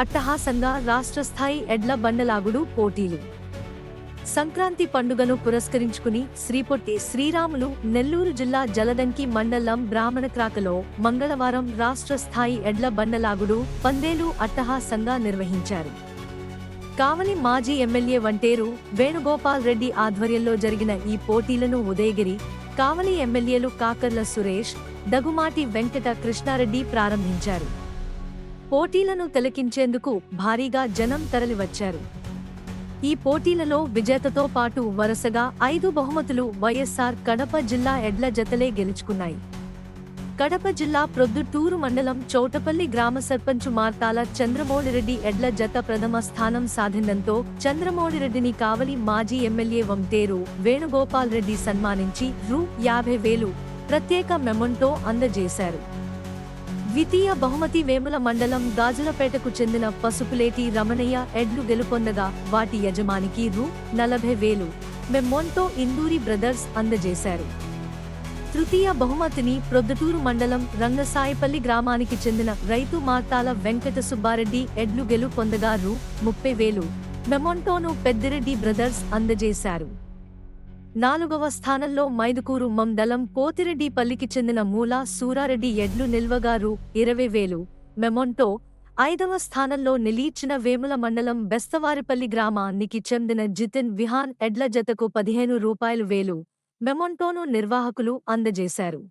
అట్టహాసంగా రాష్ట్ర స్థాయి ఎడ్ల బండలాగుడు పోటీలు. సంక్రాంతి పండుగను పురస్కరించుకుని శ్రీపొట్టి శ్రీరాములు నెల్లూరు జిల్లా జలదంకి మండలం బ్రాహ్మణక్రాకలో మంగళవారం రాష్ట్ర స్థాయి ఎడ్ల బండలాగుడు పందేలు అట్టహాసంగా నిర్వహించారు. కావలి మాజీ ఎమ్మెల్యే వంటేరు వేణుగోపాల్ రెడ్డి ఆధ్వర్యంలో జరిగిన ఈ పోటీలను ఉదయగిరి కావలి ఎమ్మెల్యేలు కాకర్ల సురేష్ దగుమాటి వెంకట కృష్ణారెడ్డి ప్రారంభించారు. పోటీలను తిలకించేందుకు భారీగా జనం తరలివచ్చారు. ఈ పోటీలలో విజేతతో పాటు వరుసగా ఐదు బహుమతులు వైఎస్ఆర్ కడప జిల్లా ఎడ్ల జతలే గెలుచుకున్నాయి. కడప జిల్లా ప్రొద్దుటూరు మండలం చౌటపల్లి గ్రామ సర్పంచు మార్తాల చంద్రమౌళిరెడ్డి ఎడ్ల జత ప్రథమ స్థానం సాధించడంతో చంద్రమౌళిరెడ్డిని కావలి మాజీ ఎమ్మెల్యే వంతేరు వేణుగోపాల్ రెడ్డి సన్మానించి రూ యాభై వేలు ప్రత్యేక మెమంటో అందజేశారు. ద్వితీయ బహుమతి వేముల మండలం గాజులపేటకు చెందిన పసుపులేటి రమణయ్య ఎడ్లు గెలుపొందగా వాటి యజమానికి రూ. నలభై వేలు. మెమ్మోన్తో ఇందూరి బ్రదర్స్ అందజేశారు. తృతీయ బహుమతిని ప్రొద్దుటూరు మండలం రంగసాయిపల్లి గ్రామానికి చెందిన రైతు మార్తాల వెంకట సుబ్బారెడ్డి ఎడ్లు గెలుపొందగా రూ. ముప్పై వేలు. మెమొంటోను పెద్దిరెడ్డి బ్రదర్స్ అందజేశారు. నాలుగవ స్థానంలో మైదుకూరు మండలం పోతిరెడ్డిపల్లికి చెందిన మూలా సూరారెడ్డి ఎడ్లు నిల్వగారు ఇరవై వేలు. మెమొంటో ఐదవ స్థానంలో నిలీచిన వేముల మండలం బెస్తవారిపల్లి గ్రామానికి చెందిన జితిన్ విహాన్ ఎడ్ల జతకు పదిహేను రూపాయలు వేలు. మెమొంటోను నిర్వాహకులు అందజేశారు.